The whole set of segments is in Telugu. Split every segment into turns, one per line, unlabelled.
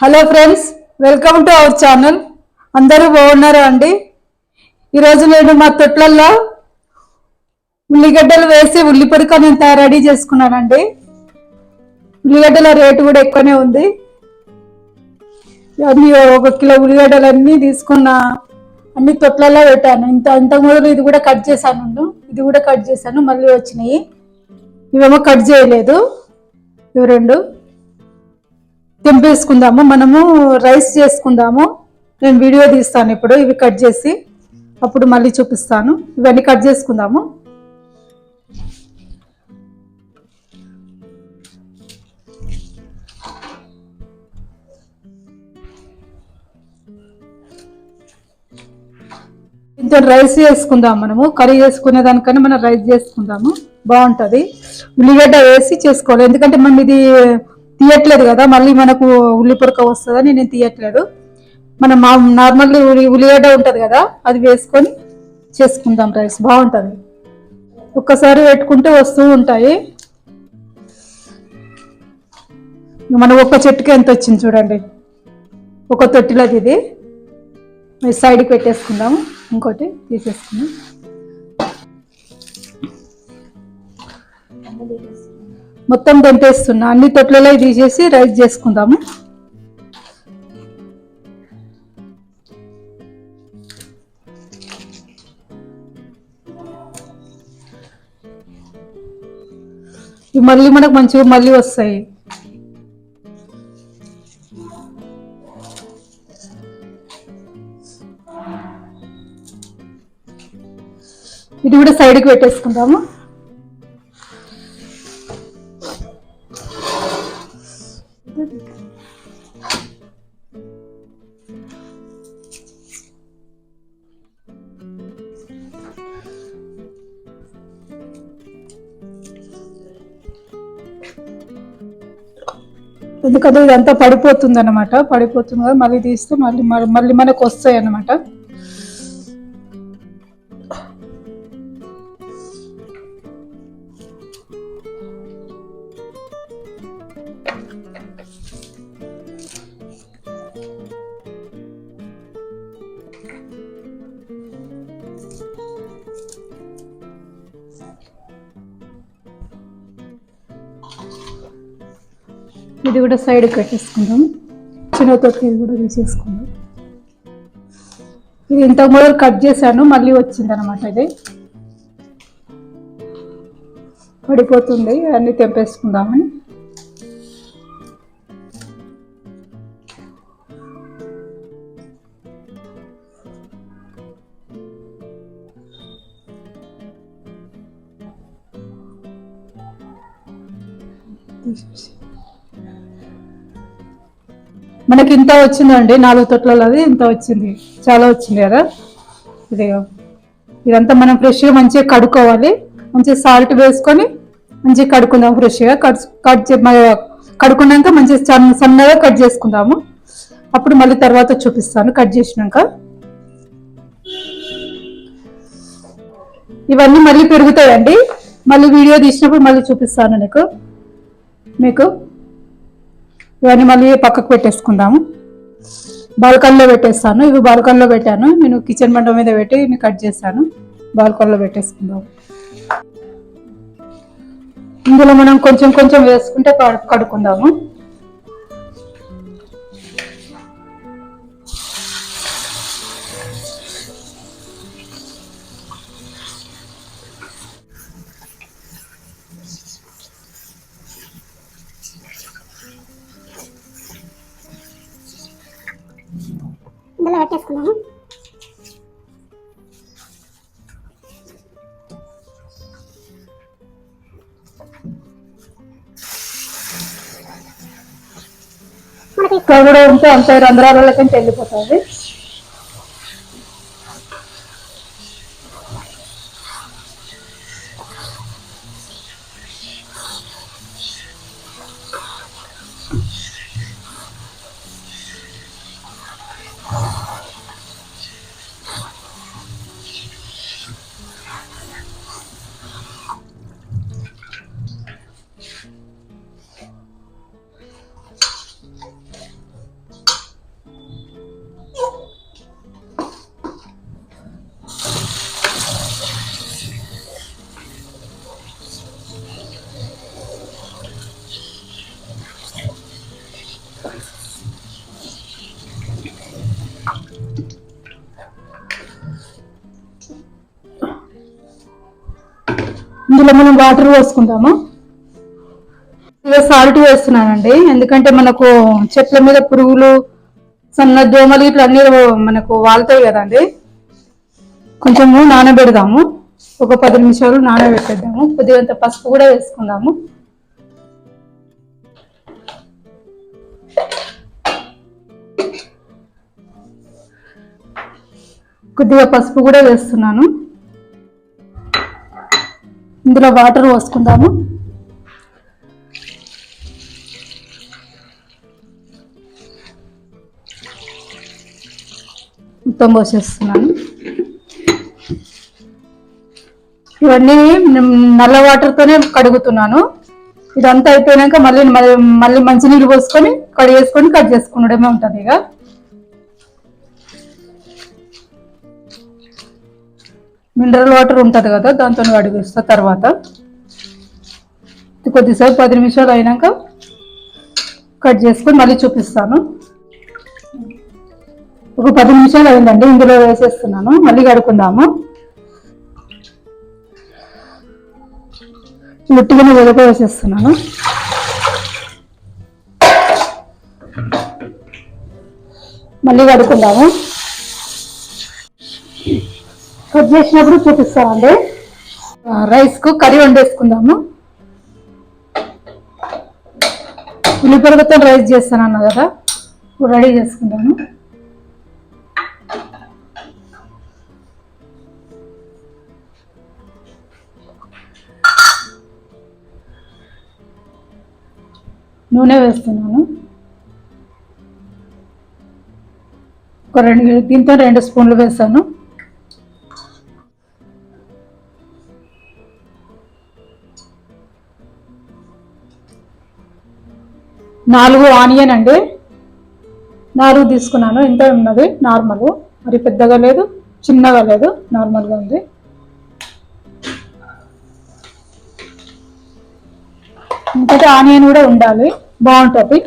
Hello friends welcome to our channel. అందరూ బాగున్నారా అండి? ఈరోజు నేను మా తొట్లల్లో ఉల్లిగడ్డలు వేసి ఉల్లిపొడిక నేను తయారు రెడీ చేసుకున్నానండి. ఉల్లిగడ్డల రేటు కూడా ఎక్కువనే ఉంది. అన్ని ఒక కిలో ఉల్లిగడ్డలన్నీ తీసుకున్న అన్ని తొట్లలో పెట్టాను. ఇంత ఇంత ఇది కూడా కట్ చేశాను. ఇది కూడా కట్ చేశాను. మళ్ళీ వచ్చినాయి. ఇవేమో కట్ చేయలేదు. ఇవి రెండు. తెంపేసుకుందాము మనము రైస్ చేసుకుందాము. నేను వీడియో తీస్తాను ఇప్పుడు ఇవి కట్ చేసి. అప్పుడు మళ్ళీ చూపిస్తాను. ఇవన్నీ కట్ చేసుకుందాము. ఇంత రైస్ చేసుకుందాం మనము. కర్రీ చేసుకునే దానికన్నా మనం రైస్ చేసుకుందాము. బాగుంటుంది. ఉల్లిగడ్డ వేసి చేసుకోవాలి. ఎందుకంటే మనం ఇది తీయట్లేదు కదా మళ్ళీ మనకు ఉల్లి పొరక వస్తుందని నేను తీయట్లేదు. మనం మా నార్మల్ ఉల్లి ఉల్లిగడ్డ ఉంటుంది కదా అది వేసుకొని చేసుకుందాం రైస్ బాగుంటుంది. ఒక్కసారి పెట్టుకుంటే వస్తూ ఉంటాయి. మనం ఒక్క చెట్టుకి ఎంత వచ్చింది చూడండి. ఒక తొట్టిలోది ఇది. సైడ్కి పెట్టేసుకుందాము ఇంకోటి తీసేసుకుందాం. మొత్తం తెంపేస్తున్నా అన్ని తొట్లలో తీసేసి రైస్ చేసుకుందాము. మళ్ళీ మనకు మంచిగా మళ్ళీ వస్తాయి. ఇది కూడా సైడ్కి పెట్టేసుకుందాము. కదా ఇదంతా పడిపోతుంది అనమాట పడిపోతుంది కదా మళ్ళీ తీస్తే మళ్ళీ మళ్ళీ- మనకు వస్తాయి అనమాట ఇది కూడా సైడ్ కట్టేసుకుందాం. చిన్న తొట్టి ఇది కూడా తీసేసుకుందాం. ఇది ఇంతకు మొదలు కట్ చేశాను మళ్ళీ వచ్చింది అనమాట ఇది. పడిపోతుంది అన్ని తెంపేసుకుందామని. మనకి ఇంత వచ్చిందండి నాలుగు తొట్లలో అది ఇంత వచ్చింది చాలా వచ్చింది కదా? ఇది ఇదంతా మనం ఫ్రెష్గా మంచిగా కడుక్కోవాలి. మంచిగా సాల్ట్ వేసుకొని మంచిగా కడుక్కుందాం ఫ్రెష్గా. కట్ కట్ చే- మ- కడుక్కున్నాక మంచిగా సన్నగా కట్ చేసుకుందాము. అప్పుడు మళ్ళీ తర్వాత చూపిస్తాను కట్ చేసినాక. ఇవన్నీ మళ్ళీ పెరుగుతాయండి. మళ్ళీ వీడియో తీసినప్పుడు మళ్ళీ చూపిస్తాను నీకు. మీకు. ఇవన్నీ మళ్ళీ పక్కకు పెట్టేసుకుందాము. బాల్కన్లో పెట్టేస్తాను. ఇవి బాల్కన్లో పెట్టాను. నేను కిచెన్ బండ మీద పెట్టి నేను కట్ చేశాను. బాల్కన్లో పెట్టేసుకుందాం ఇందులో మనం కొంచెం కొంచెం వేసుకుంటే కడుక్కుందాము. కూడా ఉంటే అంత రంధ్రాల రంధ్రాలకంటే వెళ్ళిపోతుంది. ఇందులో మనం వాటర్ పోసుకుందాము ఇక సాల్ట్ వేస్తున్నానండి. ఎందుకంటే మనకు చెట్ల మీద పురుగులు సన్న దోమలు ఇట్లా అన్ని మనకు వాళ్తాయి కదండి. కొంచెము నానబెడదాము. ఒక పది నిమిషాలు నానబెట్టేద్దాము. కొద్దిగంత పసుపు కూడా వేసుకుందాము. కొద్దిగా పసుపు కూడా వేస్తున్నాను. ఇందులో వాటర్ పోసుకుందాము. మొత్తం పోసేస్తున్నాను. ఇవన్నీ నల్ల వాటర్తోనే కడుగుతున్నాను. ఇదంతా అయిపోయినాక మళ్ళీ మళ్ళీ మంచినీళ్ళు పోసుకొని కడిగేసుకొని కట్ చేసుకునడమే ఉంటుంది ఇక. మినరల్ వాటర్ ఉంటుంది కదా దాంతో అడిగిస్తా తర్వాత. కొద్దిసేపు పది నిమిషాలు అయినాక కట్ చేసుకొని మళ్ళీ చూపిస్తాను. ఒక పది నిమిషాలు అయిందండి ఇందులో వేసేస్తున్నాను మళ్ళీ కడుకుందాము ఉట్టిగానే వెదక వేసేస్తున్నాను. మళ్ళీ కడుక్కుందాము. కుక్ చేసినప్పుడు చూపిస్తామండి. రైస్కు కర్రీ వండేసుకుందాము. ఉల్లిపొరగతో రైస్ చేస్తాను కదా ఇప్పుడు రెడీ చేసుకుందాము నూనె వేస్తున్నాను. ఒక రెండు దీంతో రెండు స్పూన్లు వేస్తాను నాలుగు ఆనియన్ అండి. నాలుగు తీసుకున్నాను. ఇంత ఉన్నది. నార్మల్. మరి పెద్దగా లేదు చిన్నగా లేదు నార్మల్గా ఉంది. ఇంకటి ఆనియన్ కూడా ఉండాలి. బాగుంటుంది.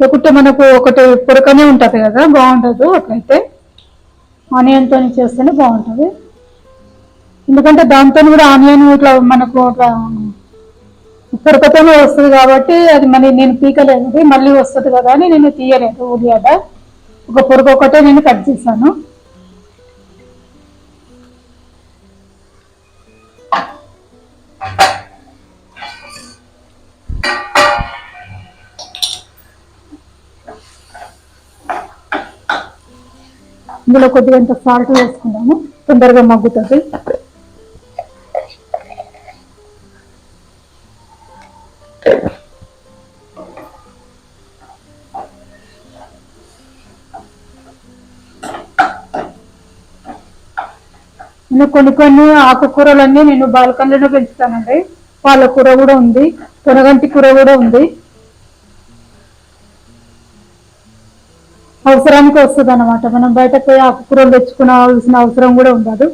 లేకుంటే మనకు ఒకటి పొరకనే ఉంటుంది కదా బాగుంటుంది అట్లయితే. ఆనియన్తో చేస్తేనే బాగుంటుంది. ఎందుకంటే దాంతో కూడా ఆనియన్ ఇట్లా మనకు అట్లా పొరకతోనే వస్తుంది కాబట్టి అది మరి నేను పీకలేదు మళ్ళీ వస్తుంది కదా అని నేను తీయలేదు ఉల్లిగడ్డ ఒక పొరుగు ఒకటే నేను కట్ చేశాను. ఇందులో కొద్దిగా సాల్ట్ వేసుకున్నాము తొందరగా మగ్గుతుంది. నేను కొన్ని కొన్ని ఆకుకూరలన్నీ నేను బాల్కనీలో పెంచుతానండి. పాలకూర కూడా ఉంది. తొనగంటి కూర కూడా ఉంది. అవసరానికి వస్తుంది అనమాట మనం బయట పోయి ఆకుకూరలు తెచ్చుకోవాల్సిన అవసరం కూడా ఉండదు.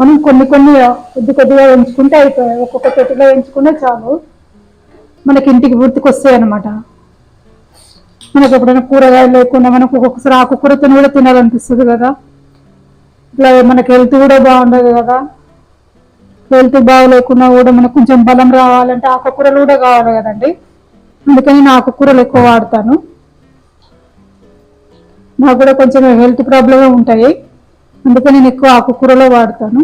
మనం కొన్ని కొన్ని కొద్ది కొద్దిగా పెంచుకుంటే అయిపోయాయి. ఒక్కొక్క చెట్టులో పెంచుకుంటే చాలు. మనకి ఇంటికి పూర్తికి వస్తాయి అనమాట మనకు ఎప్పుడైనా కూరగాయలు లేకుండా మనకు ఒక్కొక్కసారి ఆకుకూరతో కూడా తినాలనిపిస్తుంది కదా. ఇట్లా మనకి హెల్త్ కూడా బాగుండదు కదా. హెల్త్ బాగలేకున్నా కూడా మనకు కొంచెం బలం రావాలంటే ఆకుకూరలు కూడా కావాలి కదండి. అందుకని నేను ఆకుకూరలు ఎక్కువ వాడతాను. నాకు కూడా కొంచెం హెల్త్ ప్రాబ్లమే ఉంటాయి. అందుకని నేను ఎక్కువ ఆకుకూరలో వాడతాను.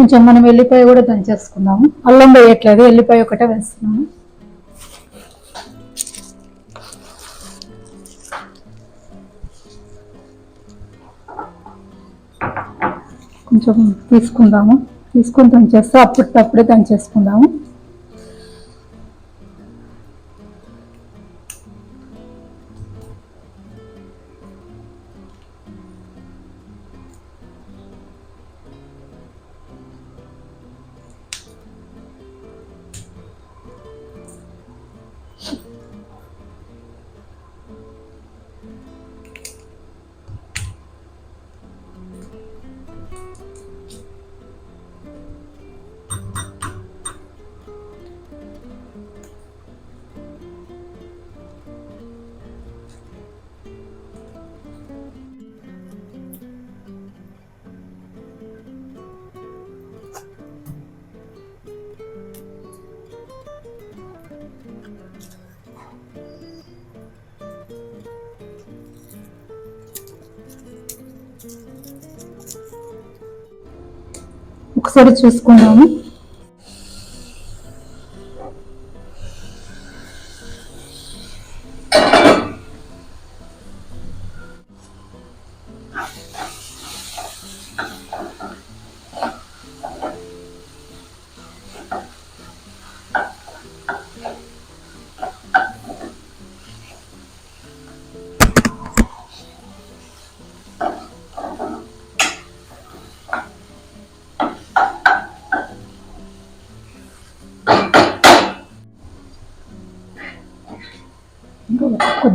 కొంచెం మనం ఎల్లిపాయ కూడా దంచేసుకుందాము. అల్లం వేయట్లేదు ఎల్లిపాయ ఒకటే వేస్తున్నాము. కొంచెం తీసుకుందాము. తీసుకొని దంచేస్తే అప్పటికప్పుడే దంచేసుకుందాము. ఒకసారి చూసుకుందాము.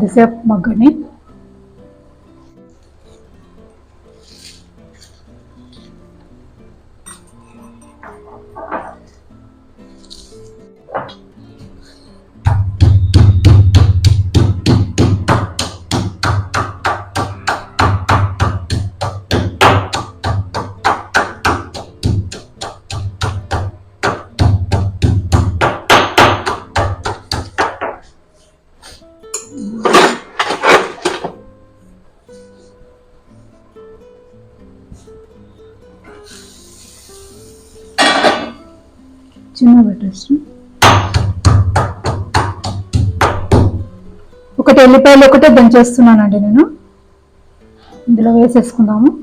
కొద్దిసేపు మగ్గని ఎల్లిపాయలు ఒకటే దంచేస్తున్నానండి నేను. ఇందులో వేసేసుకుందాము.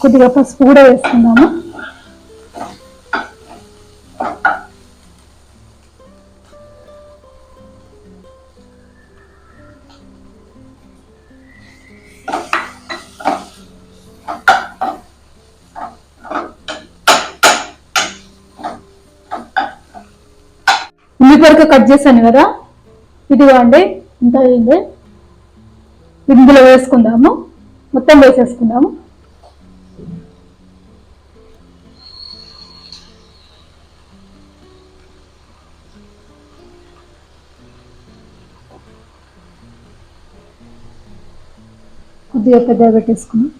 కొద్దిగా పసుపు కూడా వేసుకుందాము. ఉల్లిపొరక కట్ చేశాను కదా? ఇదిగో అండి ఇంత అయింది. ఇందులో వేసుకుందాము. మొత్తం వేసేసుకుందాము. కొద్దిగా పెద్దగా పెట్టేసుకున్నాం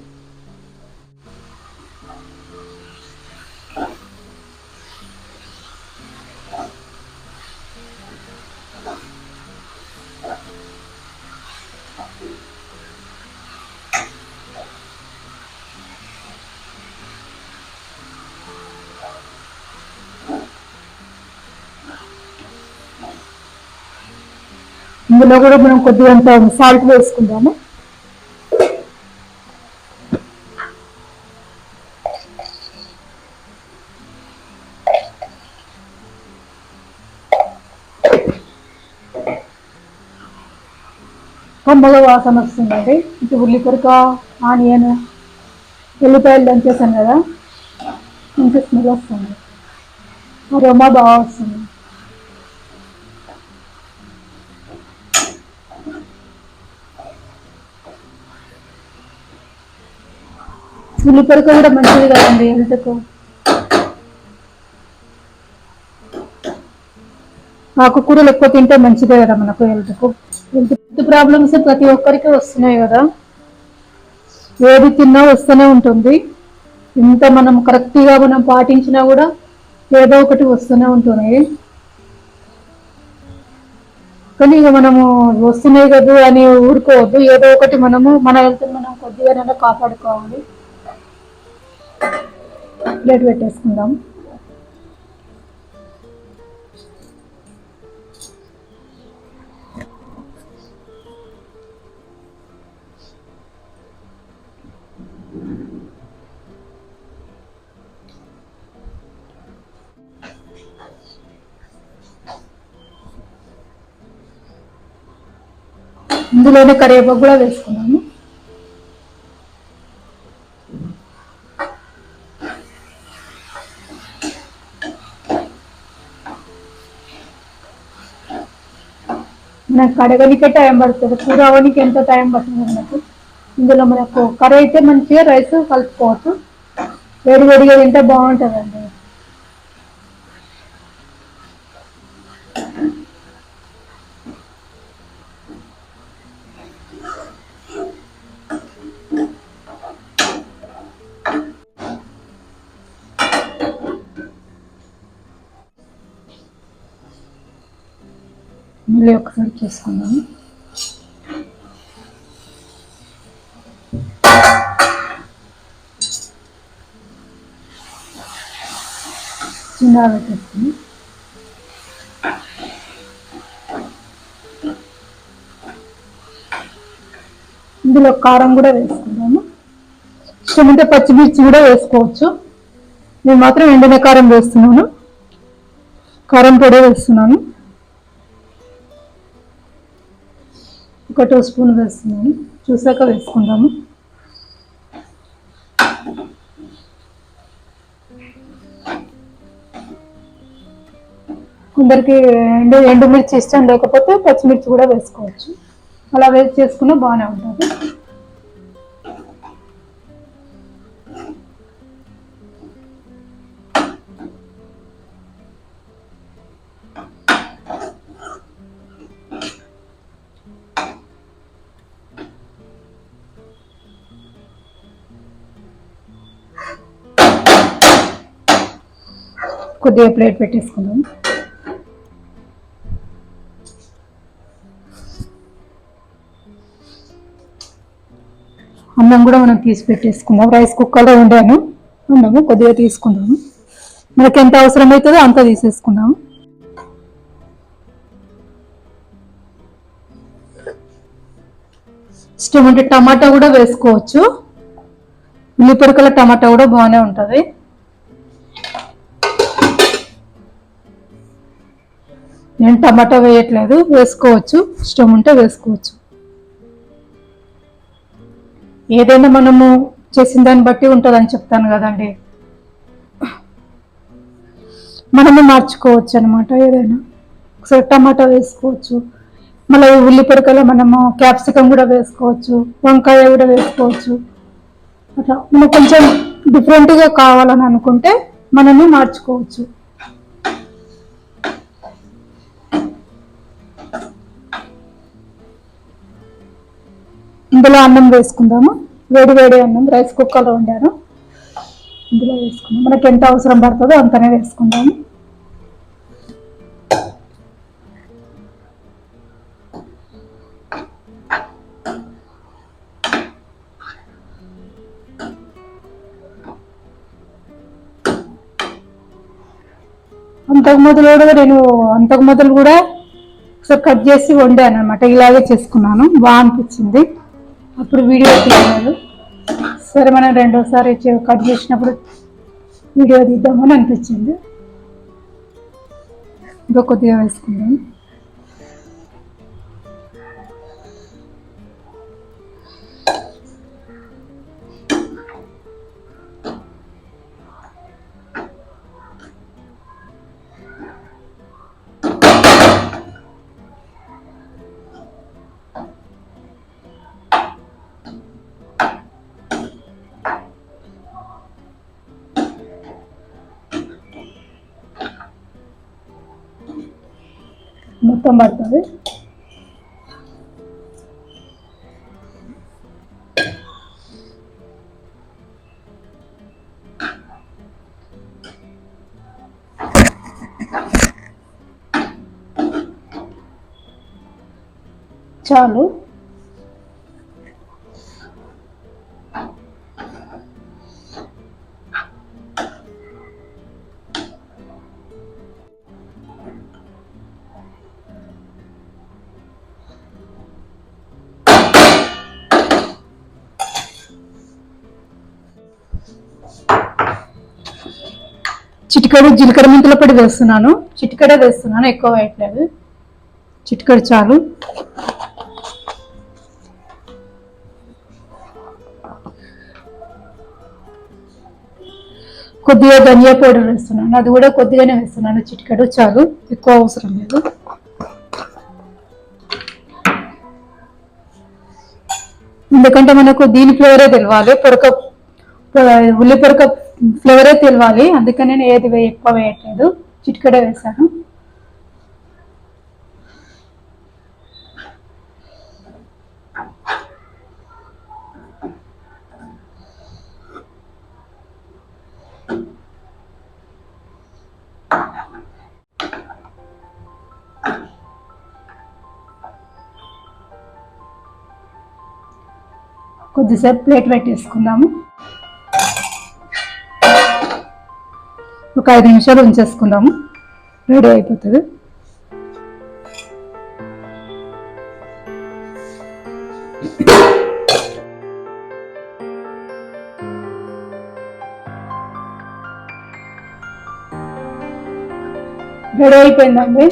ఇందులో కూడా మనం కొద్దిగా సాల్ట్ వేసుకుందాము. కొమ్మల వాసన వస్తుందండి. ఇటు ఉల్లికొరక ఆనియన్ ఎల్లిపాయలు దంచేసాను కదా. మంచి స్మెల్ వస్తుంది. అరోమా బాగా వస్తుంది. ఉల్లిపొరక కూడా మంచిది కదండి. హెల్త్కు ఆకుకూరలు ఎక్కువ తింటే మంచిదే కదా మనకు హెల్త్కు. హెల్త్ ప్రాబ్లమ్స్ ప్రతి ఒక్కరికి వస్తున్నాయి కదా. ఏది తిన్నా వస్తూనే ఉంటుంది. ఇంత మనం కరెక్ట్గా మనం పాటించినా కూడా ఏదో ఒకటి వస్తూనే ఉంటున్నాయి కానీ ఇక మనము వస్తున్నాయి కదా అని ఊరుకోవద్దు. ఏదో ఒకటి మనము మన హెల్త్ మనం కొద్దిగానైనా కాపాడుకోవాలి. ప్లేట్ పెట్టేసుకుందాం. ఇందులోనే కరివేపాకు కూడా వేసుకుందాం. నాకు కడగనికే టైం పడుతుంది. కూర అవనికి ఎంత టైం పడుతుంది మనకు? ఇందులో మనకు కర్రీ అయితే మంచిగా రైస్ కలుపుకోవచ్చు వేడి వేడిగా తింటే బాగుంటుందండి. మళ్ళీ ఒకసారి చేసుకుందాము చిన్నగా పెట్టేసుకుని ఇందులో కారం కూడా వేసుకుందాము ఇష్టమైతే పచ్చిమిర్చి కూడా వేసుకోవచ్చు నేను మాత్రం ఎండిన కారం వేస్తున్నాను కారం పొడి వేస్తున్నాను ఒక టూ స్పూన్ వేస్తున్నాను. చూసాక వేసుకుందాము. కొందరికి ఎండు ఎండుమిర్చి ఇష్టం లేకపోతే పచ్చిమిర్చి కూడా వేసుకోవచ్చు. అలా వేసి చేసుకున్నా బాగానే ఉంటుంది. కొద్దిగా ప్లేట్ పెట్టేసుకుందాం. అన్నం కూడా మనం తీసి పెట్టేసుకుందాం. రైస్ కుక్కర్లో ఉండాను. అన్నము కొద్దిగా తీసుకుందాము మనకి ఎంత అవసరం అవుతుందో అంత తీసేసుకుందాము ఇష్టం ఉంటే టమాటా కూడా వేసుకోవచ్చు. ఉల్లిపొరకల టమాటా కూడా బాగానే ఉంటుంది. నేను టమాటా వేయట్లేదు వేసుకోవచ్చు. ఇష్టం ఉంటే వేసుకోవచ్చు. ఏదైనా మనము చేసిన దాన్ని బట్టి ఉంటుందని చెప్తాను కదండి. మనము మార్చుకోవచ్చు అనమాట ఏదైనా. ఒకసారి టమాటా వేసుకోవచ్చు. మళ్ళీ ఉల్లి పొరకలో మనము క్యాప్సికం కూడా వేసుకోవచ్చు వంకాయ కూడా వేసుకోవచ్చు. అట్లా. మనకు కొంచెం డిఫరెంట్గా కావాలని అనుకుంటే మనము మార్చుకోవచ్చు. ఇందులో అన్నం వేసుకుందాము. వేడి వేడి అన్నం రైస్ కుక్కర్లో వండాను. ఇందులో వేసుకుందాం మనకి ఎంత అవసరం పడుతుందో అంతనే వేసుకుందాము. అంతకు మొదలు కూడా నేను అంతకు మొదలు కూడా ఒకసారి కట్ చేసి వండాను అనమాట ఇలాగే చేసుకున్నాను. బాగా అనిపించింది. అప్పుడు వీడియో తీయలేదు. సరే మనం రెండోసారి కట్ చేసినప్పుడు వీడియో తీద్దామని అనిపించింది. ఇంకా కొద్దిగా వేసుకుందాం. మొత్తం పడుతుంది. చాలు. చిటికెడు జీలకర్ర మెంతుల పొడి వేస్తున్నాను. చిటికడే వేస్తున్నాను ఎక్కువ వేయట్లేదు చిటికెడు చాలు. కొద్దిగా ధనియా పౌడర్ వేస్తున్నాను. అది కూడా కొద్దిగానే వేస్తున్నాను. చిటికెడు చాలు. ఎక్కువ అవసరం లేదు. ఎందుకంటే మనకు దీని ఫ్లేవరే తెలవాలి. పొరక ఉల్లిపొరక ఫ్లేవరే తెలియాలి అందుకని నేను ఏది ఎక్కువ వేయట్లేదు. చిటికడే వేశాను కొద్దిసేపు ప్లేట్ పెట్టేసుకుందాము. ఒక ఐదు నిమిషాలు ఉంచేసుకుందాము. రెడీ అయిపోతుంది. రెడీ అయిపోయిందండి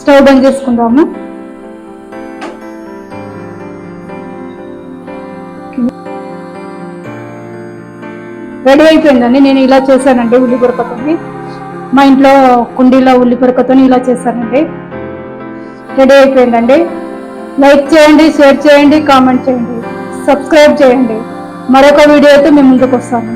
స్టవ్ బంద్ చేసుకుందాము. రెడీ అయిపోయిందండి నేను ఇలా చేశానండి ఉల్లి పొరకతోని మా ఇంట్లో కుండీలో ఉల్లి పొరకతోని ఇలా చేశానండి. రెడీ అయిపోయిందండి లైక్ చేయండి షేర్ చేయండి కామెంట్ చేయండి. సబ్స్క్రైబ్ చేయండి. మరొక వీడియోతో మేము ముందుకు వస్తాము